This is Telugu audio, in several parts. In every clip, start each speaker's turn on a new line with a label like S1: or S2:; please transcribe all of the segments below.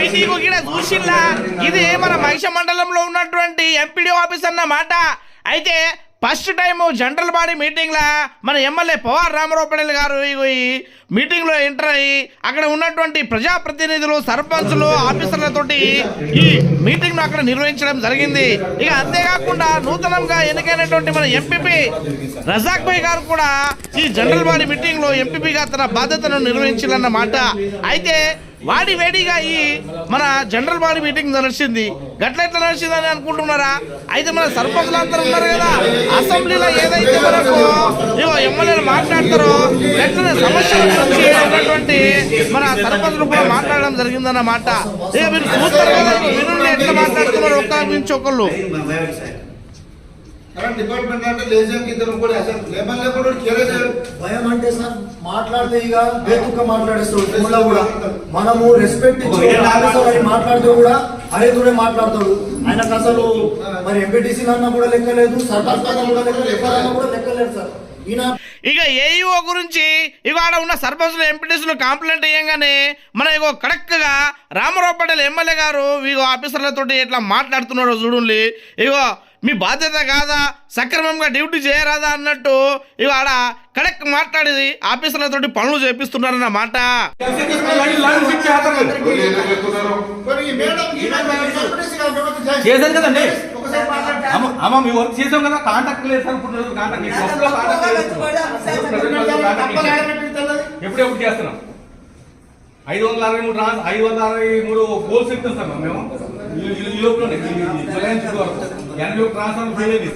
S1: అయితే ఇగో ఇక్కడ ఇది మన మహిష మండలంలో ఉన్నటువంటి ఎంపీడీ ఆఫీస్ అన్న మాట అయితే first time general body meeting లా మన ఎమ్మెల్యే పవార్ రామారావు పటేల్ గారు మీటింగ్లో ఈ మీటింగ్లో ఎంటర్ అయ్యి అక్కడ ఉన్నటువంటి ప్రజాప్రతినిధులు సర్పంచులు ఆఫీసర్లతోటి ఈ మీటింగ్ను అక్కడ నిర్వహించడం జరిగింది. ఇక అంతేకాకుండా నూతనంగా ఎన్నికైనటువంటి మన ఎంపీపీ రజాక్ భాయ్ గారు కూడా ఈ జనరల్ బాడీ మీటింగ్లో ఎంపీపీగా తన బాధ్యతను నిర్వహించాలన్నమాట అయితే వాడి వేడిగా ఈ మన జనరల్ బాడీ మీటింగ్ నడిచింది. గట్ల ఎట్లా నడిచిందని అనుకుంటున్నారా? అయితే మన సర్పంచులు అందరూ ఉన్నారు కదా అసెంబ్లీలో ఏదైతే మనకు ఎమ్మెల్యేలు మాట్లాడతారో వెంటనే సమస్యలు ఉన్నటువంటి మన సర్పంచులు కూడా మాట్లాడడం జరిగిందన్నమాట. ఇక మీరు చూస్తారు కదా వినుండి ఎట్లా మాట్లాడుతున్నారు ఒక్క నుంచి ఒకళ్ళు
S2: కరెంట్ డిపార్ట్మెంట్ అంటే లేజర్ ఇద్దరు కూడా అసలు లేబర్ కేరే చేయరు
S3: భయం అంటే సార్ మాట్లాడితే ఇక బేతుక్క మాట్లాడేస్తాడు కూడా. మనము రెస్పెక్ట్ ఇచ్చి మాట్లాడితే కూడా అరేతుడే మాట్లాడతాడు. ఆయనకు అసలు మరి ఎంపీటీసీ అన్నా కూడా లెక్కలేదు అన్నా కూడా లెక్కలేదు ఎవరన్నా కూడా లెక్కలేదు సార్. ఈయన
S1: ఇక ఏఈఓ గురించి ఇక ఆడ ఉన్న సర్పంచులు ఎంపీటీసులు కంప్లైంట్ ఇయ్యంగానే మన ఇగో కరెక్ట్గా రామారావు పటేల్ ఎమ్మెల్యే గారు ఇగో ఆఫీసర్లతో ఎట్లా మాట్లాడుతున్నారో చూడండి. ఇగో మీ బాధ్యత కాదా సక్రమంగా డ్యూటీ చేయరాదా అన్నట్టు ఇగో ఆడ కరెక్ట్ మాట్లాడేది ఆఫీసర్లతోటి పనులు చేపిస్తున్నారన్న మాట
S2: మరి ఈ మేడం ఈ మేడం ఎంపీటీసీ గారు కాబట్టి జై-
S4: చేశాను కదండి
S2: ఒకసారి మాట్లాడండి.
S4: అమ్మ అమ్మ మీ వర్క్ చేసాం కదా కాంటాక్ట్ లేదు సార్ ఇప్పుడు రోజు కాంటాక్ట్ లేదు. ఒక్కలో కాంటాక్ట్ లేదు. కాంటాక్ట్
S2: తప్పలు
S4: లేదు.
S2: ఆడబెట్టి తెల్లది.
S4: ఎప్పుడు ఎప్పుడు చేస్తున్నాం ఐదు వందల అరవై మూడు ఐదు వందల అరవై మూడు పోల్స్ ఇస్తాం సార్ మేము ఈ- ఈ- ఈ లోపలనే ఈ- ఈ జులై నుంచి వరకు ఎనభై ఒక ట్రాన్స్ఫర్ ఫెయిల్ అయింది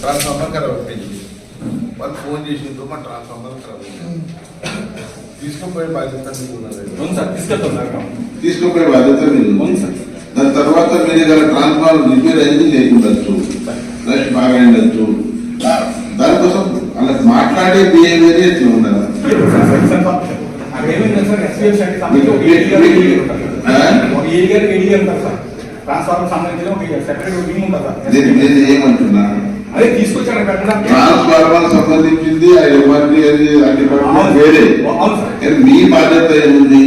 S5: ట్రాన్స్ఫార్మర్ ఖరాబ్ అయిపోయింది వాళ్ళు ఫోన్ చేసిండ్రు మా ట్రాన్స్ఫార్మర్ ఖరాబ్ అయింది తీసుకుపోయే బాధ్యత మీకు ఉన్నది
S4: అవును సార్ తీసుకెళ్తాం సార్
S5: తీసుకుపోయే బాధ్యత మీరు
S4: అవును సార్
S5: దాని తర్వాత మీరు ఇక్కడ ట్రాన్స్ఫార్మర్ రిపేర్ అయింది లేకుండొచ్చు రష్ బాగా అయిండొచ్చు దానికోసం అలా మాట్లాడే బిహేవియర్ ఎట్లా ఉండాలి
S4: అదేమైంది సార్ ట్రాన్స్ఫార్మర్ సంబంధించిన ఒక సెపరేట్ టీమ్ ఉంటుంది?
S5: నేను నేను ఏమంటున్నా
S4: అదే తీసుకొచ్చాడు
S5: ట్రాన్స్ఫార్మర్ సంబంధించింది ఆ ఆ డిపార్ట్మెంట్ వేరే. మీ బాధ్యత ఏముంది?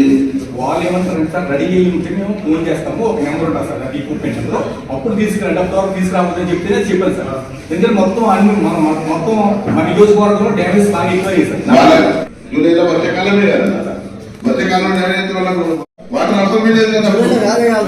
S4: వాళ్ళు ఏమంటారు సార్ రెడీ అయ్యి ఉంటే మేము ఫోన్ చేస్తాము. ఒక నెంబర్ ఉంటుంది సార్ అది ఎక్విప్మెంట్లో అప్పుడు తీసుకురండి అప్పుడు వరకు తీసుకురావద్దని చెప్తే చెప్పాను సార్. ఎందుకంటే మొత్తం అన్ని మన మొత్తం మన నియోజకవర్గంలో డ్యామేజ్ బాగా ఎక్కువ
S5: జూలైలో వర్షాకాలమే కదా వర్షాకాలం వాటర్ అవసరం లేదు కాదు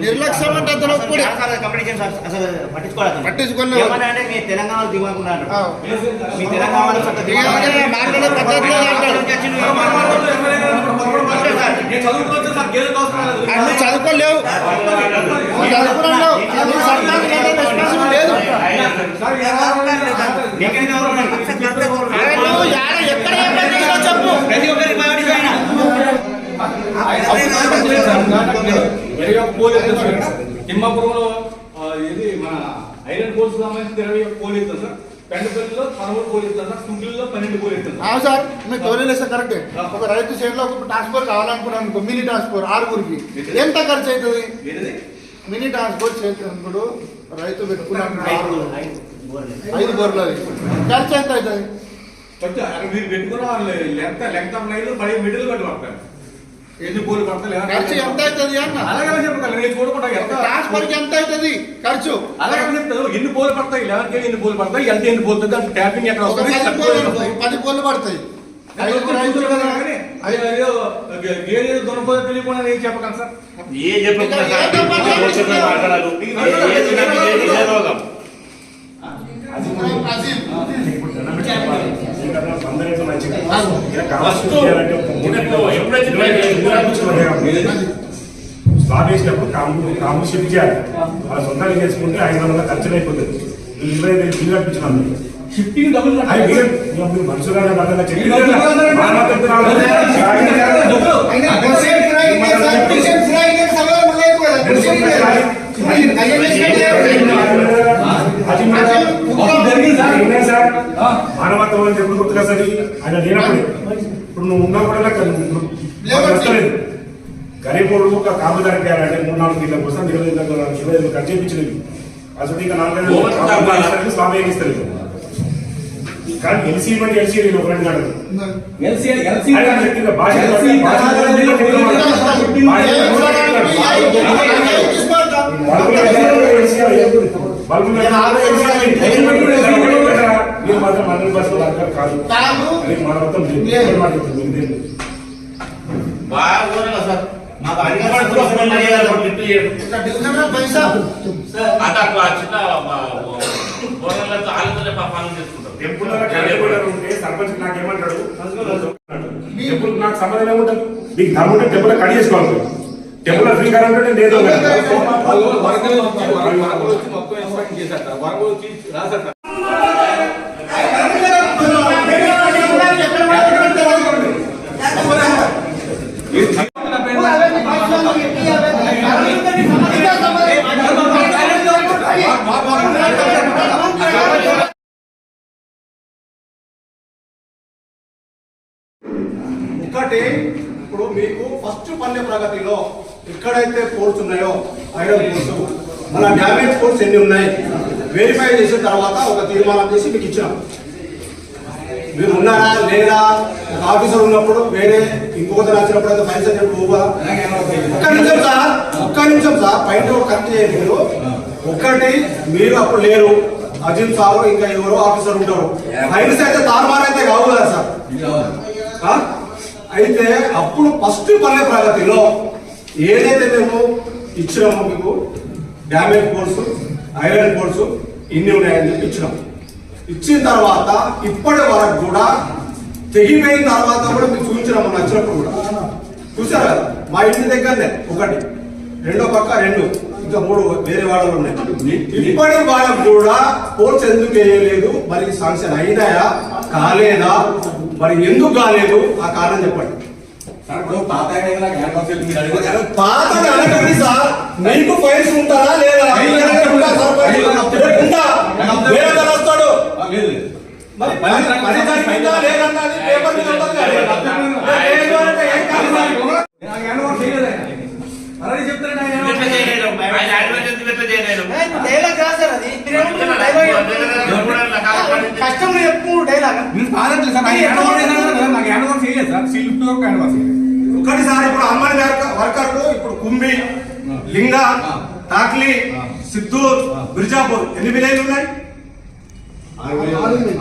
S2: నిర్లక్ష్యం అంటే
S6: అతను
S2: పట్టించుకోలేదు
S6: మీ తెలంగాణ
S2: దిగుకున్నాడు
S6: మీ తెలంగాణ
S2: చదువుకోలేవు
S4: తిమ్మాపురంలో ఇది మన ఐరన్ పోల్స్ సంబంధించి ఇరవై ఒక్క పోల్ ఎత్తారు సార్. పెండపల్లిలో పదమూడు పోల్ ఎత్తారు సార్. కుంగిలిలో పన్నెండు పోల్ ఎత్తారు సార్.
S2: అవును సార్ మీరు తోలేసే కరెక్టే. ఒక రైతు చేతిలో ఒక ట్రాన్స్ఫర్ కావాలనుకున్నాను అనుకో మినీ ట్రాన్స్ఫర్ ఆరుగురికి. ఎంత ఖర్చు అవుతుంది? మినీ ట్రాన్స్పోర్ట్ చేసినప్పుడు రైతు పెట్టుకున్నాను ఆరుగురు ఐదు బొర్లు. అది. ఖర్చు ఎంత అవుతుంది?
S4: మీరు పెట్టుకున్న వాళ్ళు లెంత్ లెంత్ లైన్ పడి మిడిల్ కట్టు పడతారు ఎన్ని పోలు పడతాయి
S2: ఖర్చు ఎంత అవుతుంది అన్న?
S4: అలాగే చెప్పగలను నేను చూడకుండా ఎంత?
S2: ట్రాన్స్ఫర్కి ఎంత అవుతుంది ఖర్చు.
S4: అలాగే చెప్తాను ఎన్ని పోలు పడతాయి? లెవెన్ కేజీ ఎన్ని పోలు పడతాయి? ఎంత ఎన్ని పోలు పడతాయి? అంటే ట్యాపింగ్ ఎక్కడ వస్తుంది?
S2: పది పోలు పడతాయి.
S4: తెలియకుండా నేను చెప్పగలను సార్.
S7: ఏ చెప్పకుండా సార్
S2: ఏదో మాట్లాడు.
S7: భవిష్యత్తులో మాట్లాడాలి ఏ చెప్పినా ఇదే- ఇదే రోగం
S2: అజీమ్.
S7: ఫస్ట్ ఎప్పుడైతే
S8: స్లాబ్ వేసినప్పుడు కాంపు షిఫ్ట్ చేయాలి. వాళ్ళ సొంతంగా చేసుకుంటే ఐదు వందల ఖర్చులు అయిపోతుంది ఇరవై ఐదు బిల్లు కట్టించినాను
S4: షిఫ్టింగ్ డబుల్
S8: అది మీరు మీరు మనుషులుగా అర్థంగా చెప్పి
S4: మీరు మనుషులుగా
S8: మా మాట్లాడుతున్నాం.
S2: అయినా కొద్దిసేపు ఫ్రై, కొద్దిసేపు ఫ్రై, ఇంకా సవాలు మొదలైపోయింది. కొద్దిసేపు ఫ్రై.
S8: అది
S4: అప్పుడు జరిగింది సార్.
S8: ఉన్నాయి సార్. మానవత్వం అంటే ఎప్పుడు గుర్తుగా సార్ ఆయన లేనప్పుడు ఇప్పుడు నువ్వు ఉన్నా కూడా నాకు గరీబోడు ఒక కాపుదారికి అంటే మూడు నాలుగు కిలో కోసం ఇరవై ఐదు ఇరవై ఐదు ఖర్చు చేయించలేదు అసలు ఇంకా నాలుగైదు స్వామి ఏమి ఇస్తలేదు కానీ ఎల్సీ మంది ఎల్సీ నేను ఒక రెండు గంటలు
S4: ఎల్సీ ఎల్సీ
S8: ఆయన వ్యక్తిగా భాష
S4: ఎల్సీ
S8: భాష బల్బుల విషయంలో ఎల్సీ అయ్యేది. బల్బుల విషయంలో ఎల్సీ అయ్యేది. మీరు మాత్రం హండ్రెడ్ పర్సెంట్ కాదు మాట్లాడుతుంది?
S7: బాగా సార్ అట్లా చిన్న ఆలోచన
S8: టెంపుల్ ఉంటే సర్పంచ్ నాకు ఏమంటాడు? టెంపుల్ నాకు సంబంధం ఏముంటుంది? ఉంటే టెంపుల్ చేసుకోవాలి టెంపుల్
S4: వరంగల్ వచ్చి వచ్చి మొత్తం రాశారు
S3: ఒకటి ఇప్పుడు మీకు ఫస్ట్ పల్లె ప్రగతిలో ఎక్కడైతే కోర్స్ ఉన్నాయో ఐరన్ కోర్సు మన డ్యామేజ్ కోర్స్ ఎన్ని ఉన్నాయి? వెరిఫై చేసిన తర్వాత ఒక తీర్మానం చేసి మీకు ఇచ్చినాం. మీరు ఉన్నారా? లేదా ఒక ఆఫీసర్ ఉన్నప్పుడు వేరే ఇంకొకటి వచ్చినప్పుడు అయితే ఫైల్ సర్టిఫికేట్ పోగా ఒక్క నిమిషం సార్ ఒక్క నిమిషం సార్ పైన కరెక్ట్ చేయండి మీరు. ఒక్కటి మీరు అప్పుడు లేరు. అజిత్ సార్ ఇంకా ఎవరో ఆఫీసర్ ఉంటారు. ఫైల్స్ అయితే తారుమారు అయితే కావు కదా సార్? అయితే అప్పుడు ఫస్ట్ పల్లె ప్రగతిలో ఏదైతే మేము ఇచ్చినామో మీకు డ్యామేజ్ కోర్సు ఐరన్ కోర్సు ఇన్ని ఉన్నాయని చెప్పి ఇచ్చినాం. ఇచ్చిన తర్వాత ఇప్పటి వరకు కూడా తెగిపోయిన తర్వాత కూడా మీకు చూపించినాము నచ్చినప్పుడు కూడా. చూసారు కదా? మా ఇంటి దగ్గరనే ఒకటి రెండో పక్క రెండు ఇంకా మూడు వేరే వాళ్ళలు ఉన్నాయి. ఇప్పటి వాళ్ళకు కూడా కోర్స్ ఎందుకు వేయలేదు? మరి శాంక్షన్ అయినాయా? కాలేదా మరి ఎందుకు కాలేదు ఆ కారణం చెప్పండి
S4: పాత
S3: అనకండి సార్ మీకు ఫైల్స్ ఉంటారా లేదా? వేరే వస్తాడు. మరి పని పని జరిగిందా లేదన్నది పేపర్ మీద ఉంటుంది కదా. లేదు అంటే ఏం కాదు సార్.
S4: నాకు యానివర్సరీ చేయలేదు ఆయన. అలాగే చెప్తాడు ఆయన
S7: ఎట్లా
S4: యానివర్సరీ
S7: చేయలేరు ఆయన అడ్వర్టైజ్ ఎట్లా చేయలేరు
S9: డైలాగ్ రాశారు అది
S3: కష్టం చెప్పుడు డైలాగ్
S4: మీరు కాదండి సార్ నాకు యానివర్సరీ చేయలేదు సార్. సీల్ ఫిఫ్టీ వరకు యానివర్సరీ
S3: ఒకటి సార్ ఇప్పుడు అమ్మని వర్కర్కు ఇప్పుడు కుంభి లింగ తాక్లి సిద్ధూర్ బిర్జాపూర్. ఎన్ని విలేజ్లు ఉన్నాయి?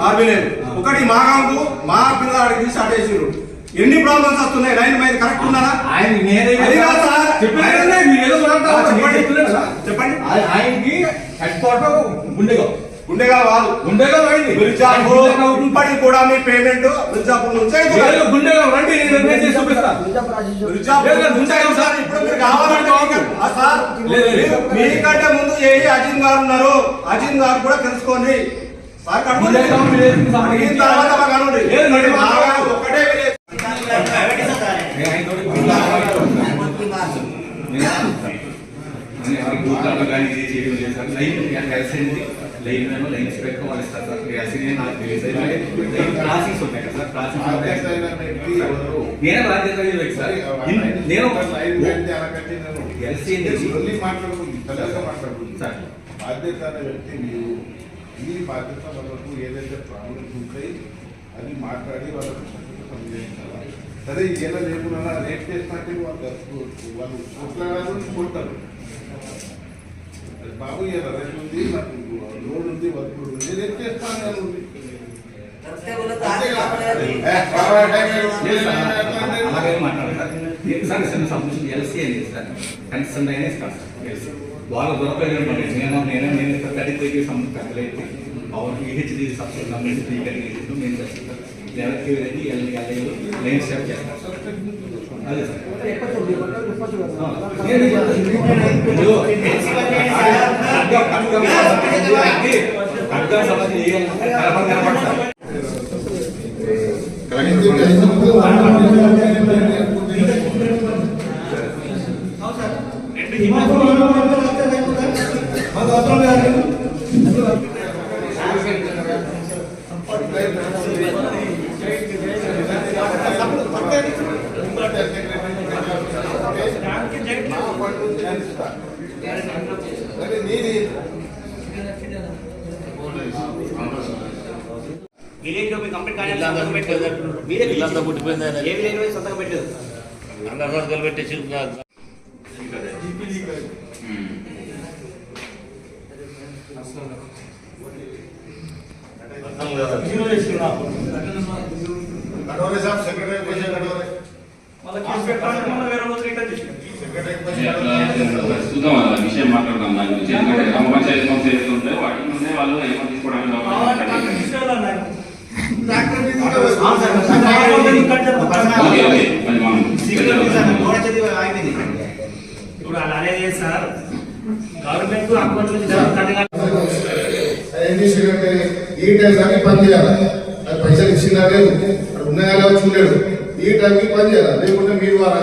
S3: ఆరు విలేజ్ ఒకటి మాగాంకు మా పిల్లగాడికి స్టార్ట్ చేసిరు ఎన్ని ప్రాబ్లమ్స్ వస్తున్నాయి? లైన్ మీద కరెక్ట్ ఉన్నారా?
S4: ఆయన
S3: చెప్పండి. చెప్పండి.
S4: ఆయ- ఆయనకి హెడ్ క్వార్టర్ గుండెగా
S3: ఉండేగా వాళ్ళు
S4: గుండెగా అయింది
S3: బిర్జాపూర్ ఇప్పటికి కూడా మీ పేమెంట్ బిర్జాపూర్ నుంచి
S4: లేదు, గుండెగా రండి నేను చూపిస్తా.
S3: ఇప్పుడు మీరు కావాలంటే సార్ మీకంటే ముందు ఏ అజిన్ గారు ఉన్నారు అజిన్ గారు కూడా తెలుసుకోండి. సార్ తర్వాత ఒకటే విలేజ్.
S4: నేను ఆయనతోటి మాట్లాడుతున్నాను. నేను ఎవరికి ఊరుకోవడం కానీ ఇది చేయడం లేదు సార్. లైన్ కలిసింది లైన్ ఏమో లైన్ స్పెక్ వాళ్ళు ఇస్తారు సార్ కలిసింది నాకు తెలియదు ఎందుకంటే లైన్ క్రాసింగ్స్ ఉంటాయి కదా సార్ క్రాసింగ్స్ ఉంటాయి నేనే బాధ్యత లేదు సార్ ఇన్- నేను ఎల్సీ సార్
S5: బాధ్యత అనే వ్యక్తి మీరు ఈ బాధ్యత వాళ్ళకు ఏదైతే ప్రాబ్లమ్స్ ఉంటాయి అది మాట్లాడి వాళ్ళకు చక్కగా పనిచేయించాలి సరే ఇలా లేకుండా రేట్ చేసినట్టు వాళ్ళు వాళ్ళు కొట్లాడారు కొడతారు అది బాబు ఇలా రేట్ ఉంది నాకు లోన్ ఉంది వర్క్ ఉంది. రేట్ చేస్తాను
S4: నేను సంబంధించి వాళ్ళు దొరకలేదు నేను నేను నేను ఇక్కడ కడితే సంబంధం పెట్టలేదు అవును ఈహెచ్డి సబ్సిడీ నేను చేస్తాను. ఎల్లి ఎల్ఐలో నేను సేవ్ చేస్తాను సార్ అదే సార్ ఆ, నేను ఇదిగో, ఖడ్గం, ఖడ్గం సంబంధించి ఖడ్గం సంబంధించి ఏ కనపడ కనపడ సార్
S10: చేస్తా కానీ నీది
S11: విలేజ్లో మీ కంప్లీట్ కానీ సంతకం పెట్టారు మీరే
S7: ఇల్లంతా పుట్టిపోయింది
S11: పెట్టారు
S7: పెట్టేసి
S12: ప్రస్తుతం ఆ విషయం మాట్లాడదాం దాని గురించి ఎందుకంటే గ్రామ పంచాయతీ సంస్థ ఏదైతే ఉంటాయో వాటి నుండే వాళ్ళు ఏమో తీసుకోవడానికి
S6: డాక్టర్ మీద
S12: ఓకే ఓకే అది మనం
S11: ఇప్పుడు అలా అనేది సార్ గవర్నమెంట్ అకౌంట్ నుంచి కట్
S6: ఏం చేసిందంటే ఈ టైం దాకా పని చేయాలి అది పైసలు ఇచ్చిందా లేదు అక్కడ ఉన్నాయా లేవో చూడలేదు ఈ టైంకి పని చేయాలి? లేకుంటే మీరు వారా